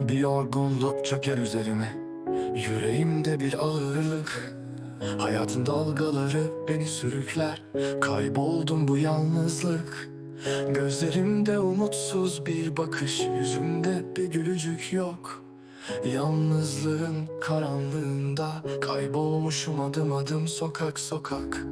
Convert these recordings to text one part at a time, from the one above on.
Bir yorgunluk çöker üzerime. Yüreğimde bir ağırlık. Hayatın dalgaları beni sürükler. Kayboldum bu yalnızlık. Gözlerimde umutsuz bir bakış. Yüzümde bir gülücük yok. Yalnızlığın karanlığında Kaybolmuşum adım adım sokak sokak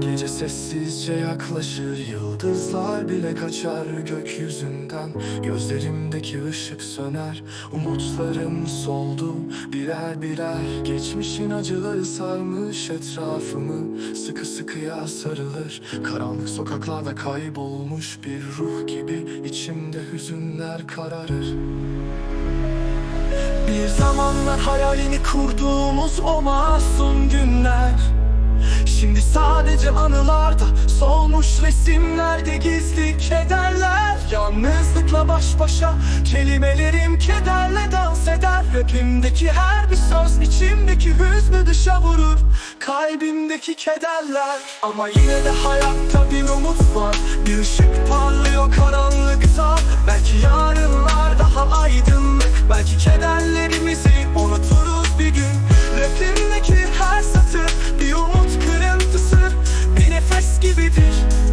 Gece sessizce yaklaşır Yıldızlar bile kaçar gökyüzünden. Gözlerimdeki ışık söner Umutlarım soldu. Birer birer Geçmişin acıları sarmış etrafımı. Sıkı sıkıya sarılır Karanlık sokaklarda kaybolmuş bir ruh gibi içimde hüzünler kararır. Bir zamanlar hayalini kurduğumuz o masum günler sadece anılarda Solmuş resimlerde gizli kederler. Yalnızlıkla baş başa Kelimelerim kederle dans eder. Rapimdeki her bir söz içimdeki hüznü dışa vurur. Kalbimdeki kederler. Ama yine de hayatta bir umut var. Bir ışık parlıyor karanlıkta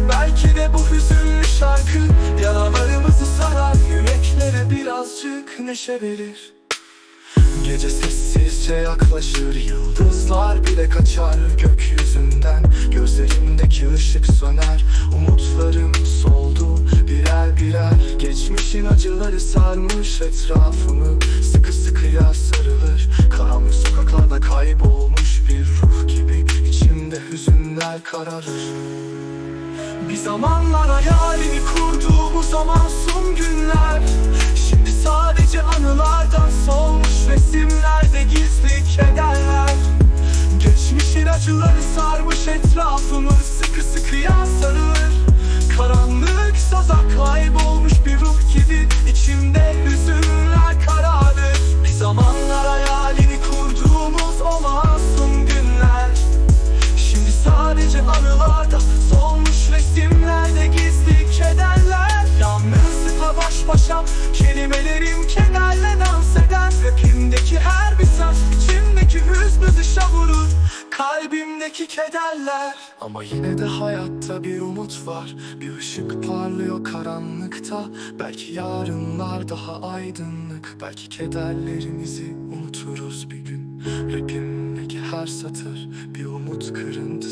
Belki de bu hüzünlü şarkı Yaralarımızı sarar Yüreklere birazcık neşe verir. Gece sessizce yaklaşır Yıldızlar bile kaçar gökyüzünden. Gözlerimdeki ışık söner Umutlarım soldu birer birer. Geçmişin acıları sarmış etrafımı Sıkı sıkıya sarılır. Karanlık sokaklarda kaybolmuş bir ruh gibi İçimde hüzünler kararır bir zamanlar hayalini kurduğumuz o masum günler. Şimdi sadece anılardan solmuş resimlerde gizli kederler. Geçmişin acıları sarmış etrafımı sıkı sıkıya sarılır başa kelimelerim kederle dans eder. Rapimdeki her bir söz içimdeki hüznü dışa vurur. Kalbimdeki kederler. Ama yine de hayatta bir umut var. Bir ışık parlıyor karanlıkta. Belki yarınlar daha aydınlık. Belki kederlerimizi unuturuz bir gün. Rapimdeki her satır bir umut kırıntısı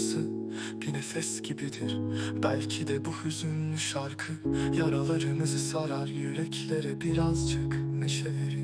nefes gibidir. Belki de bu hüzünlü şarkı Yaralarımızı sarar yüreklere birazcık neşe verir